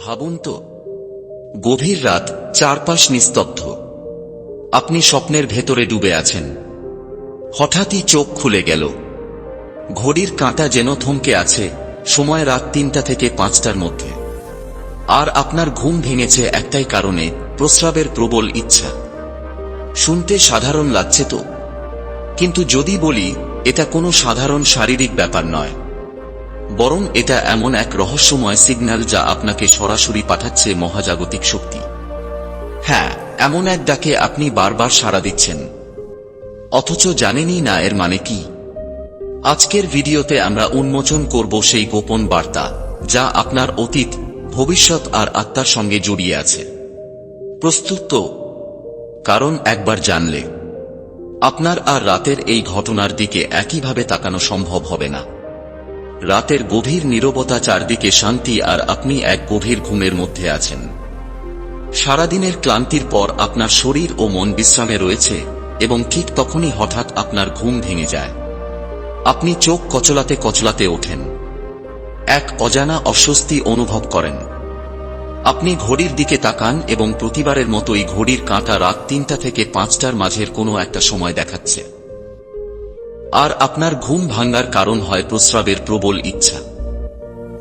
ভাবুন তো, গভীর রাত চারপাশ নিস্তব্ধ। আপনি স্বপ্নের ভেতরে ডুবে আছেন। হঠাৎই চোখ খুলে গেল। ঘড়ির কাঁটা যেন থমকে আছে সময় রাত তিনটা থেকে পাঁচটার মধ্যে। আর আপনার ঘুম ভেঙেছে একটাই কারণে, প্রস্রাবের প্রবল ইচ্ছা। শুনতে সাধারণ লাগছে তো। কিন্তু যদি বলি, এটা কোনো সাধারণ শারীরিক ব্যাপার নয়। বরং এটা এমন এক রহস্যময় সিগন্যাল যা আপনাকে সরাসরি পাঠাচ্ছে মহাজাগতিক শক্তি। হ্যাঁ এমন এক ডাকে আপনি বারবার সাড়া দিচ্ছেন। অথচ জানেনই না এর মানে কি। আজকের ভিডিওতে আমরা উন্মোচন করব সেই গোপন বার্তা, যা আপনার অতীত, ভবিষ্যৎ আর আত্মার সঙ্গে জড়িয়ে আছে। প্রস্তুত তো? কারণ একবার জানলে। আপনার আর রাতের এই ঘটনার দিকে একইভাবে তাকানো সম্ভব হবে না। রাতের গভীর নীরবতা চারদিকে শান্তি আর আপনি এক গভীর ঘুমের মধ্যে আছেন। সারাদিনের ক্লান্তির পর আপনার শরীর ও মন বিশ্রামে রয়েছে এবং ঠিক তখনই হঠাৎ আপনার ঘুম ভেঙে যায়। আপনি চোখ কচলাতে কচলাতে ওঠেন। এক অজানা অস্বস্তি অনুভব করেন। আপনি ঘড়ির দিকে তাকান এবং প্রতিবারের মতোই ঘড়ির কাঁটা রাত তিনটা থেকে পাঁচটার মাঝের কোনো একটা সময় দেখাচ্ছে। আর আপনার ঘুম ভাঙ্গার কারণ হয় প্রস্রাবের প্রবল ইচ্ছা।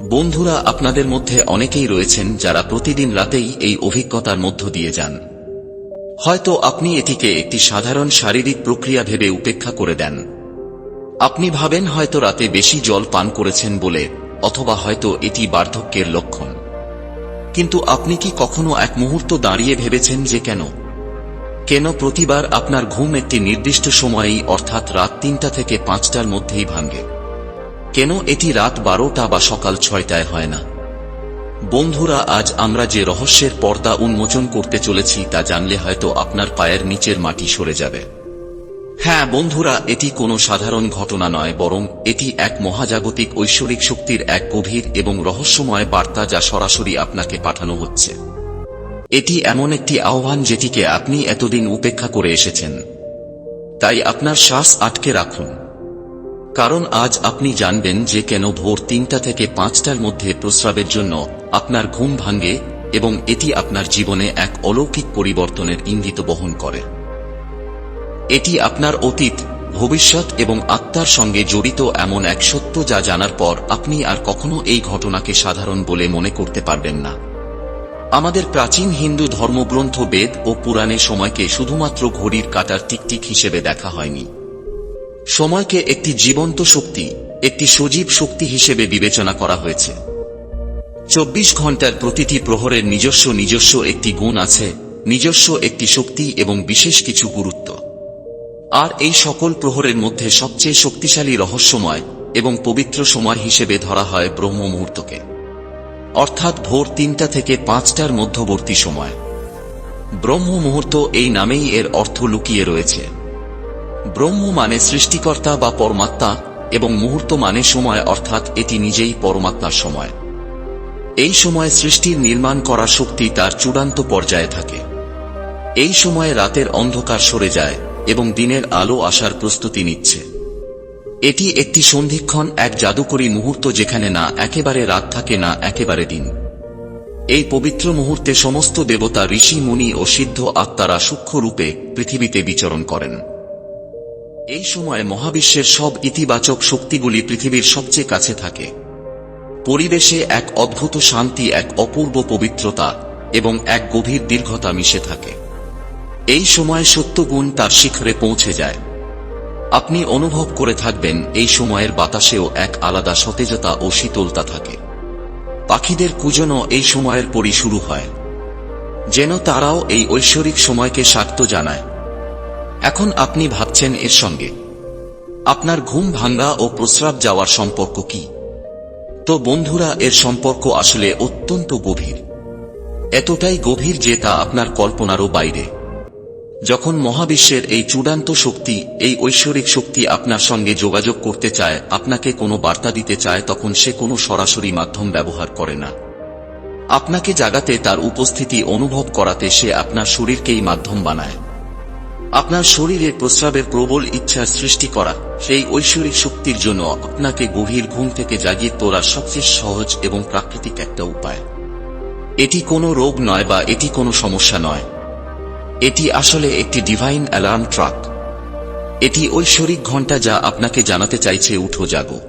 বন্ধুরা, আপনাদের মধ্যে অনেকেই রয়েছেন যারা প্রতিদিন রাতেই এই অভিজ্ঞতার মধ্য দিয়ে যান। হয়তো আপনি এটিকে একটি সাধারণ শারীরিক প্রক্রিয়া ভেবে উপেক্ষা করে দেন। আপনি ভাবেন হয়তো রাতে বেশি জল পান করেছেন বলে, অথবা হয়তো এটি বার্ধক্যের লক্ষণ। কিন্তু আপনি কি কখনো এক মুহূর্ত দাঁড়িয়ে ভেবেছেন যে কেন? কেন প্রতিবার আপনার ঘুম একটি নির্দিষ্ট সময়েই, অর্থাৎ রাত তিনটা থেকে পাঁচটার মধ্যেই ভাঙ্গে কেন এটি রাত বারোটা বা সকাল ছয়টায় হয় না? বন্ধুরা, আজ আমরা যে রহস্যের পর্দা উন্মোচন করতে চলেছি, তা জানলে হয়তো আপনার পায়ের নিচের মাটি সরে যাবে। হ্যাঁ বন্ধুরা, এটি কোনো সাধারণ ঘটনা নয়, বরং এটি এক মহাজাগতিক ঐশ্বরিক শক্তির এক গভীর এবং রহস্যময় বার্তা যা সরাসরি আপনাকে পাঠানো হচ্ছে। এটি এমন একটি আহ্বান যেটিকে আপনি এতদিন উপেক্ষা করে এসেছেন। তাই আপনার শ্বাস আটকে রাখুন। কারণ আজ আপনি জানবেন যে কেন ভোর তিনটা থেকে পাঁচটার মধ্যে প্রস্রাবের জন্য আপনার ঘুম ভাঙ্গে এবং এটি আপনার জীবনে এক অলৌকিক পরিবর্তনের ইঙ্গিত বহন করে। এটি আপনার অতীত, ভবিষ্যৎ এবং আত্মার সঙ্গে জড়িত এমন এক সত্য যা জানার পর আপনি আর কখনো এই ঘটনাকে সাধারণ বলে মনে করতে পারবেন না। আমাদের প্রাচীন হিন্দু ধর্মগ্রন্থ বেদ ও পুরাণে সময়কে শুধুমাত্র ঘড়ির কাটার টিকটিক হিসেবে দেখা হয়নি। সময়কে একটি জীবন্ত শক্তি, একটি সজীব শক্তি হিসেবে বিবেচনা করা হয়েছে। চব্বিশ ঘণ্টার প্রতিটি প্রহরের নিজস্ব নিজস্ব একটি গুণ আছে, নিজস্ব একটি শক্তি এবং বিশেষ কিছু গুরুত্ব। আর এই সকল প্রহরের মধ্যে সবচেয়ে শক্তিশালী রহস্যময় এবং পবিত্র সময় হিসেবে ধরা হয় ব্রহ্ম মুহূর্তকে অর্থাৎ ভোর তিনটা থেকে পাঁচটার মধ্যবর্তী সময়। ব্রহ্ম মুহূর্ত এই নামেই এর অর্থ লুকিয়ে রয়েছে। ব্রহ্ম মানে সৃষ্টিকর্তা বা পরমাত্মা এবং মুহূর্ত মানে সময়, অর্থাৎ এটি নিজেই পরমাত্মার সময়। এই সময় সৃষ্টির নির্মাণ করা শক্তি তার চূড়ান্ত পর্যায়ে থাকে। এই সময়ে রাতের অন্ধকার সরে যায় এবং দিনের আলো আসার প্রস্তুতি নিচ্ছে। এটি একটি সন্ধিক্ষণ, এক জাদুকরী মুহূর্ত যেখানে না একেবারে রাত থাকে, না একেবারে দিন। এই পবিত্র মুহূর্তে সমস্ত দেবতা ঋষি, মুনি ও সিদ্ধ আত্মারা সূক্ষ্মরূপে পৃথিবীতে বিচরণ করেন। এই সময় মহাবিশ্বের সব ইতিবাচক শক্তিগুলি পৃথিবীর সবচেয়ে কাছে থাকে। পরিবেশে এক অদ্ভুত শান্তি, এক অপূর্ব পবিত্রতা এবং এক গভীর দীর্ঘতা মিশে থাকে। এই সময় সত্যগুণ তার শিখরে পৌঁছে যায়। আপনি অনুভব করে থাকবেন, এই সময়ের বাতাসেও এক আলাদা সতেজতা ও শীতলতা থাকে। পাখিদের কুজনও এই সময়ের পরই শুরু হয়। যেন তারাও এই ঐশ্বরিক সময়কে স্বার্থ জানায়। এখন আপনি ভাবছেন এর সঙ্গে, আপনার ঘুম ভাঙ্গা ও প্রস্রাব যাওয়ার সম্পর্ক কি? তো বন্ধুরা, এর সম্পর্ক আসলে অত্যন্ত গভীর। এতটাই গভীর যে তা আপনার কল্পনারও বাইরে। যখন মহাবিশ্বের এই চূড়ান্ত শক্তি, এই ঐশ্বরিক শক্তি আপনার সঙ্গে যোগাযোগ করতে চায়, আপনাকে কোনো বার্তা দিতে চায়, তখন সে কোনো সরাসরি মাধ্যম ব্যবহার করে না। আপনাকে জাগাতে তার উপস্থিতি অনুভব করাতে সে আপনার শরীরকেই মাধ্যম বানায়। আপনার শরীরে প্রস্রাবের প্রবল ইচ্ছার সৃষ্টি করা, সেই ঐশ্বরিক শক্তির জন্য আপনাকে গভীর ঘুম থেকে জাগিয়ে তোলার সবচেয়ে সহজ এবং প্রাকৃতিক একটা উপায়। এটি কোনো রোগ নয় বা এটি কোনো সমস্যা নয়। এটি আসলে একটি ডিভাইন অ্যালার্ম ট্রাক এটি ঐশ্বরিক ঘণ্টা যা আপনাকে জানাতে চাইছে, উঠো, জাগো।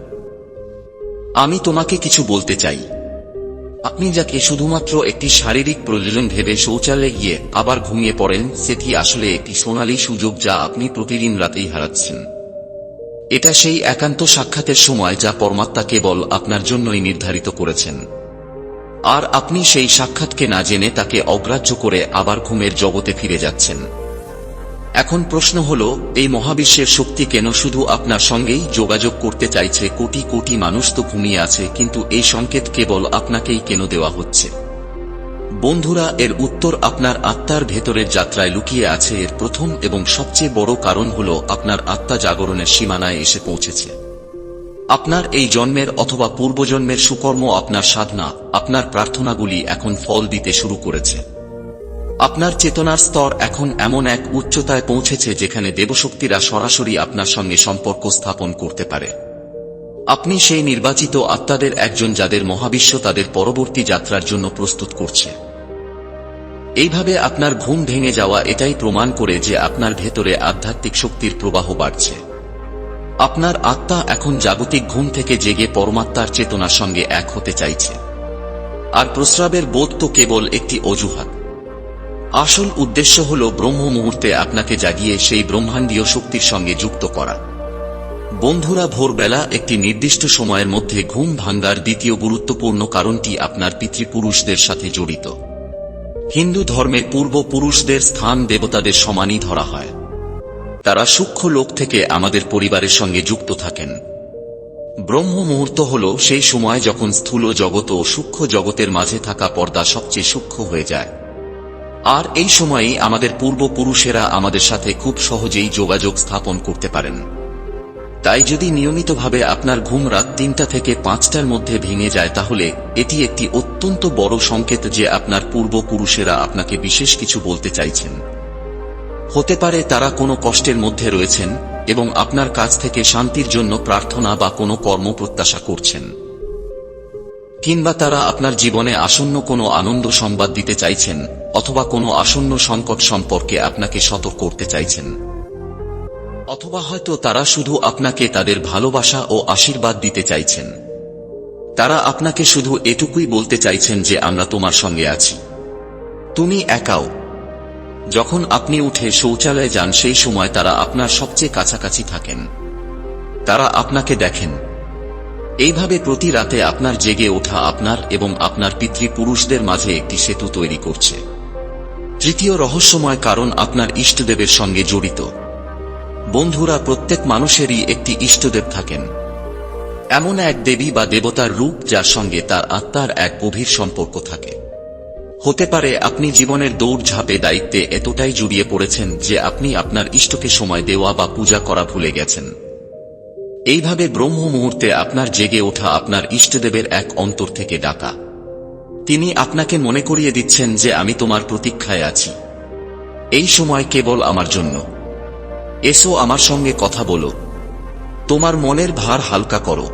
আমি তোমাকে কিছু বলতে চাই। আপনি যাকে শুধুমাত্র একটি শারীরিক প্রয়োজন ভেবে শৌচালয়ে গিয়ে আবার ঘুমিয়ে পড়েন, সেটি আসলে একটি সোনালী সুযোগ যা আপনি প্রতিদিন রাতেই হারাচ্ছেন। এটা সেই একান্ত সাক্ষাতের সময় যা পরমাত্মা কেবল আপনার জন্যই নির্ধারিত করেছেন। আর আপনি সেই সাক্ষাৎকে না জেনে তাকে অগ্রাহ্য করে আবার ঘুমের জগতে ফিরে যাচ্ছেন। এখন প্রশ্ন হল, এই মহাবিশ্বের শক্তি কেন শুধু আপনার সঙ্গেই যোগাযোগ করতে চাইছে কোটি কোটি মানুষ তো ঘুমিয়ে আছে, কিন্তু এই সংকেত কেবল আপনাকেই কেন দেওয়া হচ্ছে? বন্ধুরা, এর উত্তর আপনার আত্মার ভেতরের যাত্রায় লুকিয়ে আছে। এর প্রথম এবং সবচেয়ে বড় কারণ হল আপনার আত্মা জাগরণের সীমানায় এসে পৌঁছেছে। আপনার এই জন্মের অথবা পূর্বজন্মের সুকর্ম আপনার সাধনা, আপনার প্রার্থনাগুলি এখন ফল দিতে শুরু করেছে। আপনার চেতনার স্তর এখন এমন এক উচ্চতায় পৌঁছেছে যেখানে দেবশক্তিরা সরাসরি আপনার সঙ্গে সম্পর্ক স্থাপন করতে পারে। আপনি সেই নির্বাচিত আত্মাদের একজন যাদের মহাবিশ্ব তাদের পরবর্তী যাত্রার জন্য প্রস্তুত করছে। এইভাবে আপনার ঘুম ভেঙে যাওয়া এটাই প্রমাণ করে যে আপনার ভেতরে আধ্যাত্মিক শক্তির প্রবাহ বাড়ছে। আপনার আত্মা এখন জাগতিক ঘুম থেকে জেগে পরমাত্মার চেতনার সঙ্গে এক হতে চাইছে। আর প্রস্রাবের বোধ তো কেবল একটি অজুহাত। আসল উদ্দেশ্য হল ব্রহ্ম মুহূর্তে আপনাকে জাগিয়ে সেই ব্রহ্মাণ্ডীয় শক্তির সঙ্গে যুক্ত করা। বন্ধুরা, ভোরবেলা একটি নির্দিষ্ট সময়ের মধ্যে ঘুম ভাঙ্গার দ্বিতীয় গুরুত্বপূর্ণ কারণটি আপনার পিতৃপুরুষদের সাথে জড়িত। হিন্দু ধর্মে পূর্বপুরুষদের স্থান দেবতাদের সমানই ধরা হয়। তারা সূক্ষ্ম লোক থেকে আমাদের পরিবারের সঙ্গে যুক্ত থাকেন। ব্রহ্ম মুহূর্ত হল সেই সময় যখন স্থূল জগৎ ও সূক্ষ্ম জগতের মাঝে থাকা পর্দা সবচেয়ে সূক্ষ্ম হয়ে যায়। আর এই সময়েই আমাদের পূর্বপুরুষেরা আমাদের সাথে খুব সহজেই যোগাযোগ স্থাপন করতে পারেন। তাই যদি নিয়মিতভাবে আপনার ঘুম রাত তিনটা থেকে পাঁচটার মধ্যে ভেঙে যায় তাহলে এটি একটি অত্যন্ত বড় সংকেত যে আপনার পূর্বপুরুষেরা আপনাকে বিশেষ কিছু বলতে চাইছেন। হতে পারে তারা কোনো কষ্টের মধ্যে রয়েছেন এবং আপনার কাছ থেকে শান্তির জন্য প্রার্থনা বা কোনো কর্ম প্রত্যাশা করছেন। কিংবা তারা আপনার জীবনে আসন্ন কোনো আনন্দ সংবাদ দিতে চাইছেন অথবা কোনো আসন্ন সংকট সম্পর্কে আপনাকে সতর্ক করতে চাইছেন। অথবা হয়তো তারা শুধু আপনাকে তাদের ভালোবাসা ও আশীর্বাদ দিতে চাইছেন। তারা আপনাকে শুধু এটুকুই বলতে চাইছেন যে আমরা তোমার সঙ্গে আছি। তুমি একাও যখন আপনি উঠে শৌচালয়ে যান, সেই সময় তারা আপনার সবচেয়ে কাছাকাছি থাকেন। তারা আপনাকে দেখেন। এইভাবে প্রতি রাতে আপনার জেগে ওঠা আপনার এবং আপনার পিতৃপুরুষদের মাঝে একটি সেতু তৈরি করছে। তৃতীয় রহস্যময় কারণ আপনার ইষ্টদেবের সঙ্গে জড়িত। বন্ধুরা, প্রত্যেক মানুষেরই একটি ইষ্টদেব থাকেন। এমন এক দেবী বা দেবতার রূপ যার সঙ্গে তার আত্মার এক গভীর সম্পর্ক থাকে। হতে পারে আপনি জীবনের দৌড়ঝাঁপে দায়িত্বে এতটাই জড়িয়ে পড়েছেন যে আপনি আপনার ইষ্টকে সময় দেওয়া বা পূজা করা ভুলে গেছেন। এইভাবে ব্রহ্ম মুহূর্তে আপনার জেগে ওঠা আপনার ইষ্টদেবের এক অন্তর থেকে ডাকা। তিনি আপনাকে মনে করিয়ে দিচ্ছেন যে আমি তোমার প্রতীক্ষায় আছি। এই সময় কেবল আমার জন্য। এসো আমার সঙ্গে কথা বলো। তোমার মনের ভার হালকা করো।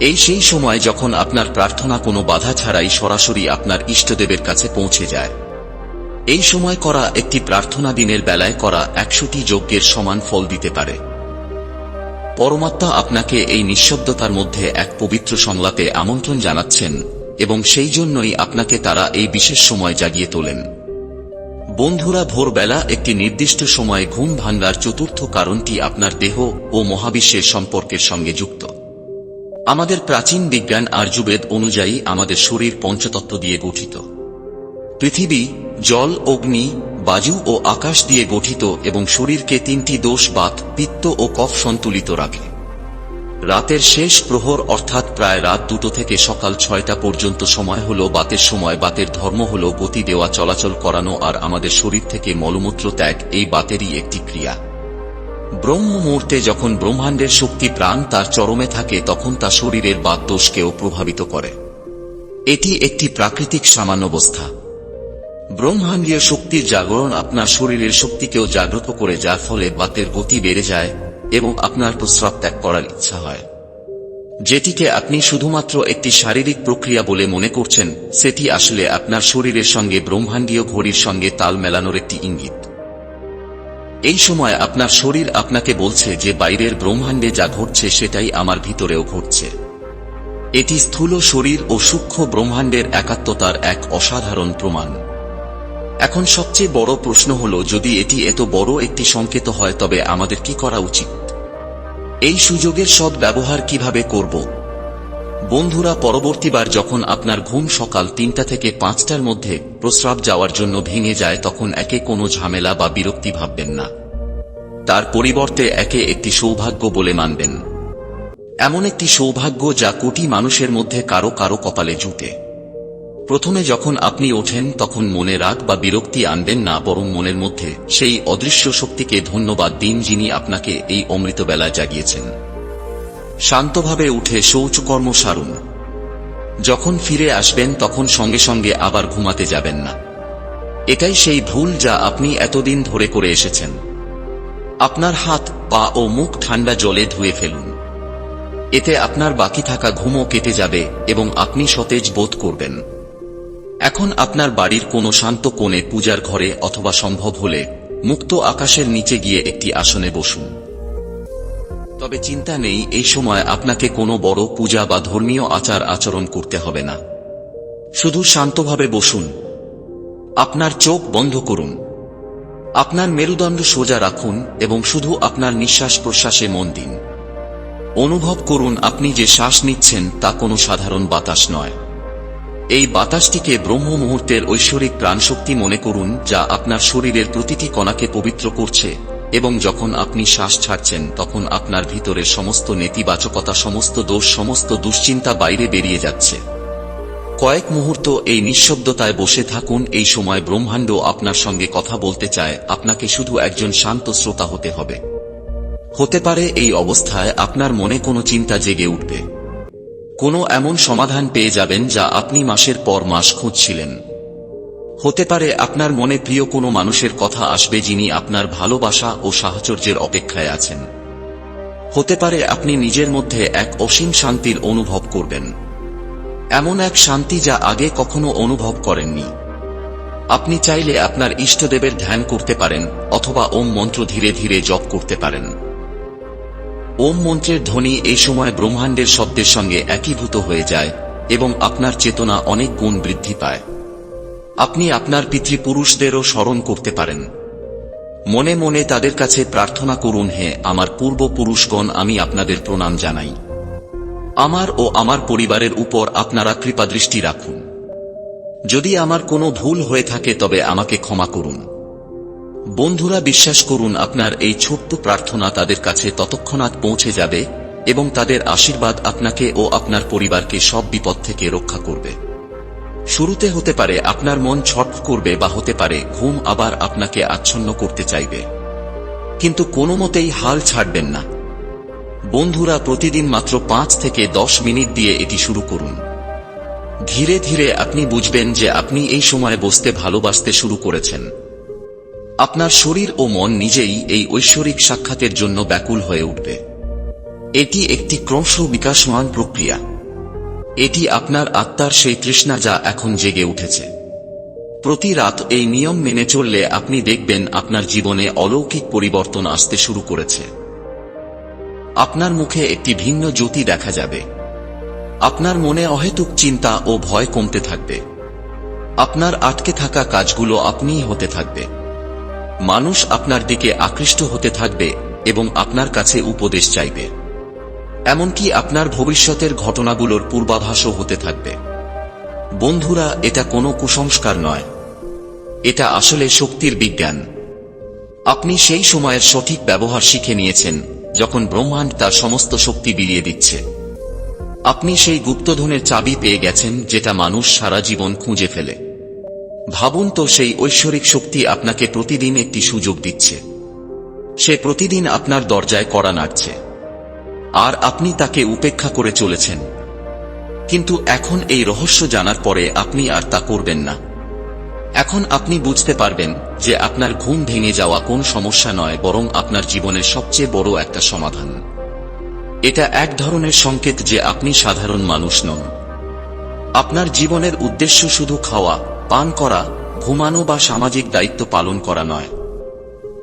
এই সেই সময় যখন আপনার প্রার্থনা কোনো বাধা ছাড়াই সরাসরি আপনার ইষ্টদেবের কাছে পৌঁছে যায়। এই সময় করা একটি প্রার্থনা দিনের বেলায় করা একশোটি যজ্ঞের সমান ফল দিতে পারে। পরমাত্মা আপনাকে এই নিঃশব্দতার মধ্যে এক পবিত্র সংলাপে আমন্ত্রণ জানাচ্ছেন এবং সেই জন্যই আপনাকে তারা এই বিশেষ সময় জাগিয়ে তোলেন। বন্ধুরা, ভোরবেলা একটি নির্দিষ্ট সময়ে ঘুম ভাঙ্গার চতুর্থ কারণটি আপনার দেহ ও মহাবিশ্বের সম্পর্কের সঙ্গে যুক্ত। আমাদের প্রাচীন বিজ্ঞান আর্যুবেদ অনুযায়ী আমাদের শরীর পঞ্চতত্ত্ব দিয়ে গঠিত। পৃথিবী, জল, অগ্নি, বায়ু ও আকাশ দিয়ে গঠিত এবং শরীরকে তিনটি দোষ বাত, পিত্ত ও কফ সন্তুলিত রাখে। রাতের শেষ প্রহর অর্থাৎ প্রায় রাত দুটো থেকে সকাল ছয়টা পর্যন্ত সময় হল বাতের সময়, বাতের ধর্ম হল গতি দেওয়া, চলাচল করানো আর আমাদের শরীর থেকে মলমূত্র ত্যাগ, এই বাতেরই একটি ক্রিয়া। ব্রহ্ম মুহূর্তে যখন ব্রহ্মাণ্ডের শক্তি প্রাণ তার চরমে থাকে, তখন তা শরীরের বাত দোষকেও প্রভাবিত করে। এটি একটি প্রাকৃতিক সামান্যবস্থা ব্রহ্মাণ্ডীয় শক্তির জাগরণ আপনার শরীরের শক্তিকেও জাগ্রত করে, যার ফলে বাতের গতি বেড়ে যায় এবং আপনার প্রস্রাব ত্যাগ করার ইচ্ছা হয়। যেটিকে আপনি শুধুমাত্র একটি শারীরিক প্রক্রিয়া বলে মনে করছেন, সেটি আসলে আপনার শরীরের সঙ্গে ব্রহ্মাণ্ডীয় ঘড়ির সঙ্গে তাল মেলানোর একটি ইঙ্গিত। এই সময় আপনার শরীর আপনাকে বলছে যে বাইরের ব্রহ্মাণ্ডে যা ঘটছে সেটাই আমার ভিতরেও ঘটছে। এটি স্থূল শরীর ও সূক্ষ্ম ব্রহ্মাণ্ডের একাত্মতার এক অসাধারণ প্রমাণ। এখন সবচেয়ে বড় প্রশ্ন হল, যদি এটি এত বড় একটি সংকেত হয়, তবে আমাদের কি করা উচিত? এই সুযোগের সৎ ব্যবহার কীভাবে করব? বন্ধুরা, পরবর্তীবার যখন আপনার ঘুম সকাল তিনটা থেকে পাঁচটার মধ্যে প্রস্রাব যাওয়ার জন্য ভেঙে যায়, তখন একে কোনো ঝামেলা বা বিরক্তি ভাববেন না। তার পরিবর্তে একে একটি সৌভাগ্য বলে মানবেন। এমন একটি সৌভাগ্য যা কোটি মানুষের মধ্যে কারও কারও কপালে জুটে। প্রথমে যখন আপনি ওঠেন, তখন মনে রাগ বা বিরক্তি আনবেন না, বরং মনের মধ্যে সেই অদৃশ্য শক্তিকে ধন্যবাদ দিন যিনি আপনাকে এই অমৃতবেলায় জাগিয়েছেন। শান্তভাবে উঠে শৌচকর্ম সারুন। যখন ফিরে আসবেন, তখন সঙ্গে সঙ্গে আবার ঘুমাতে যাবেন না। এটাই সেই ভুল যা আপনি এতদিন ধরে করে এসেছেন। আপনার হাত, পা ও মুখ ঠান্ডা জলে ধুয়ে ফেলুন। এতে আপনার বাকি থাকা ঘুমও কেটে যাবে এবং আপনি সতেজ বোধ করবেন। এখন আপনার বাড়ির কোনো শান্ত কোণে পূজার ঘরে অথবা সম্ভব হলে মুক্ত আকাশের নিচে গিয়ে একটি আসনে বসুন। তবে চিন্তা নেই, এই সময় আপনাকে কোনো বড় পূজা বা ধর্মীয় আচার আচরণ করতে হবে না। শুধু শান্তভাবে বসুন। আপনার চোখ বন্ধ করুন। আপনার মেরুদণ্ড সোজা রাখুন এবং শুধু আপনার নিঃশ্বাস প্রশ্বাসে মন দিন। অনুভব করুন আপনি যে শ্বাস নিচ্ছেন তা কোনো সাধারণ বাতাস নয়। এই বাতাসটিকে ব্রহ্ম মুহূর্তের ঐশ্বরিক প্রাণশক্তি মনে করুন যা আপনার শরীরের প্রতিটি কণাকে পবিত্র করছে। এবং যখন আপনি শ্বাস ছাড়ছেন, তখন আপনার ভিতরে সমস্ত নেতিবাচকতা, সমস্ত দোষ, সমস্ত দুশ্চিন্তা বাইরে বেরিয়ে যাচ্ছে। কয়েক মুহূর্ত এই নিঃশব্দতায় বসে থাকুন, এই সময় ব্রহ্মাণ্ড আপনার সঙ্গে কথা বলতে চায়, আপনাকে শুধু একজন শান্ত শ্রোতা হতে হবে। হতে পারে এই অবস্থায় আপনার মনে কোনো চিন্তা জেগে উঠবে। কোনো এমন সমাধান পেয়ে যাবেন যা আপনি মাসের পর মাস খুঁজছিলেন। হতে পারে আপনার মনে প্রিয় কোনো মানুষের কথা আসবে যিনি আপনার ভালোবাসা ও সাহচর্যের অপেক্ষায় আছেন। হতে পারে আপনি নিজের মধ্যে এক অসীম শান্তির অনুভব করবেন। এমন এক শান্তি যা আগে কখনো অনুভব করেননি। আপনি চাইলে আপনার ইষ্টদেবের ধ্যান করতে পারেন অথবা ওম মন্ত্র ধীরে ধীরে জপ করতে পারেন। ওম মন্ত্রের ধ্বনি এই সময় ব্রহ্মাণ্ডের শব্দের সঙ্গে একীভূত হয়ে যায় এবং আপনার চেতনা অনেক গুণ বৃদ্ধি পায়। আপনি আপনার পিতৃপুরুষদেরও স্মরণ করতে পারেন। মনে মনে তাদের কাছে প্রার্থনা করুন, হে আমার পূর্বপুরুষগণ, আমি আপনাদের প্রণাম জানাই। আমার ও আমার পরিবারের উপর আপনারা কৃপাদৃষ্টি রাখুন। যদি আমার কোনো ভুল হয়ে থাকে, তবে আমাকে ক্ষমা করুন। বন্ধুরা, বিশ্বাস করুন, আপনার এই ছোট্ট প্রার্থনা তাদের কাছে ততক্ষণাৎ পৌঁছে যাবে এবং তাদের আশীর্বাদ আপনাকে ও আপনার পরিবারকে সব বিপদ থেকে রক্ষা করবে। শুরুতে হতে পারে আপনার মন ছট করবে বা হতে পারে ঘুম আবার আপনাকে আচ্ছন্ন করতে চাইবে। কিন্তু কোনো মতেই হাল ছাড়বেন না। বন্ধুরা প্রতিদিন মাত্র পাঁচ থেকে দশ মিনিট দিয়ে এটি শুরু করুন। ধীরে ধীরে আপনি বুঝবেন যে আপনি এই সময় বসতে ভালোবাসতে শুরু করেছেন। আপনার শরীর ও মন নিজেই এই ঐশ্বরিক সাক্ষাতের জন্য ব্যাকুল হয়ে উঠবে। এটি একটি ক্রমশ বিকাশমান প্রক্রিয়া। এটি আপনার আত্মার সেই তৃষ্ণা যা এখন জেগে উঠেছে। প্রতি রাত এই নিয়ম মেনে চললে আপনি দেখবেন আপনার জীবনে অলৌকিক পরিবর্তন আসতে শুরু করেছে। আপনার মুখে একটি ভিন্ন জ্যোতি দেখা যাবে। আপনার মনে অহেতুক চিন্তা ও ভয় কমতে থাকবে। আপনার আটকে থাকা কাজগুলো আপনিই হতে থাকবে। মানুষ আপনার দিকে আকৃষ্ট হতে থাকবে এবং আপনার কাছে উপদেশ চাইবে। এমনকি আপনার ভবিষ্যতের ঘটনাগুলোর পূর্বাভাসও হতে থাকবে। বন্ধুরা, এটা কোনো কুসংস্কার নয়। এটা আসলে শক্তির বিজ্ঞান। আপনি সেই সময়ের সঠিক ব্যবহার শিখে নিয়েছেন, যখন ব্রহ্মাণ্ড তার সমস্ত শক্তি বিলিয়ে দিচ্ছে। আপনি সেই গুপ্তধনের চাবি পেয়ে গেছেন, যেটা মানুষ সারা জীবন খুঁজে ফেলে। ভাবুন তো সেই ঐশ্বরিক শক্তি আপনাকে প্রতিদিন একটি সুযোগ দিচ্ছে। সে প্রতিদিন আপনার দরজায় কড়া নাড়ছে। আর আপনি তাকে উপেক্ষা করে চলেছেন। কিন্তু এখন এই রহস্য জানার পরে আপনি আর তা করবেন না। এখন আপনি বুঝতে পারবেন যে আপনার ঘুম ভেঙে যাওয়া কোন সমস্যা নয়, বরং আপনার জীবনের সবচেয়ে বড় একটা সমাধান। এটা এক ধরনের সংকেত যে আপনি সাধারণ মানুষ নন। আপনার জীবনের উদ্দেশ্য শুধু খাওয়া, পান করা, ঘুমানো বা সামাজিক দায়িত্ব পালন করা নয়।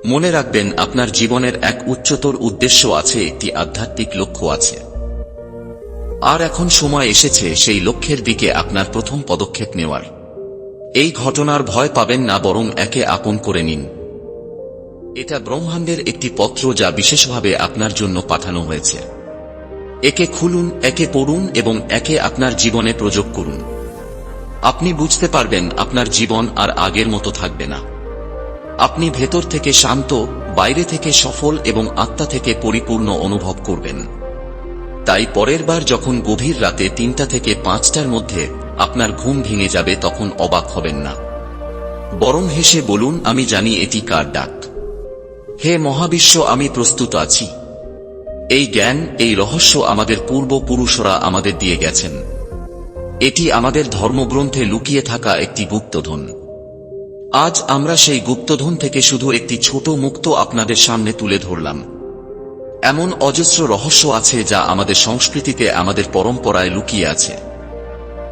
মনে রাখবেন, আপনার জীবনের এক উচ্চতর উদ্দেশ্য আছে, একটি আধ্যাত্মিক লক্ষ্য আছে। আর এখন সময় এসেছে সেই লক্ষ্যের দিকে আপনার প্রথম পদক্ষেপ নেওয়ার। এই ঘটনার ভয় পাবেন না, বরং একে আপন করে নিন। এটা ব্রহ্মাণ্ডের একটি পত্র যা বিশেষভাবে আপনার জন্য পাঠানো হয়েছে। একে খুলুন, একে পড়ুন এবং একে আপনার জীবনে প্রযোগ করুন। আপনি বুঝতে পারবেন, আপনার জীবন আর আগের মতো থাকবে না। আপনি ভেতর থেকে শান্ত, বাইরে থেকে সফল এবং আত্মা থেকে পরিপূর্ণ অনুভব করবেন। তাই পরের বার যখন গভীর রাতে তিনটা থেকে পাঁচটার মধ্যে আপনার ঘুম ভেঙে যাবে তখন অবাক হবেন না। বরং হেসে বলুন, আমি জানি এটি কার ডাক। হে মহাবিশ্ব, আমি প্রস্তুত আছি। এই জ্ঞান, এই রহস্য আমাদের পূর্বপুরুষরা আমাদের দিয়ে গেছেন। এটি আমাদের ধর্মগ্রন্থে লুকিয়ে থাকা একটি গুপ্তধন। আজ আমরা সেই গুপ্তধন থেকে শুধু একটি ছোট মুক্ত আপনাদের সামনে তুলে ধরলাম। এমন অজস্র রহস্য আছে যা আমাদের সংস্কৃতিতে আমাদের পরম্পরায় লুকিয়ে আছে।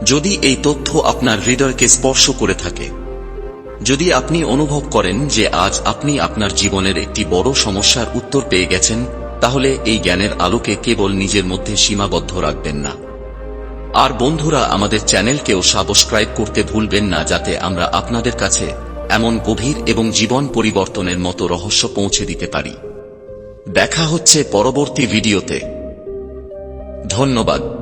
যদি এই তথ্য আপনার হৃদয়কে স্পর্শ করে থাকে, যদি আপনি অনুভব করেন যে আজ আপনি আপনার জীবনের একটি বড় সমস্যার উত্তর পেয়ে গেছেন, তাহলে এই জ্ঞানের আলোকে কেবল নিজের মধ্যে সীমাবদ্ধ রাখবেন না। আর বন্ধুরা, আমাদের চ্যানেলকেও সাবস্ক্রাইব করতে ভুলবেন না, যাতে আমরা আপনাদের কাছে এমন গভীর এবং জীবন পরিবর্তনের মতো রহস্য পৌঁছে দিতে পারি। দেখা হচ্ছে পরবর্তী ভিডিওতে। ধন্যবাদ।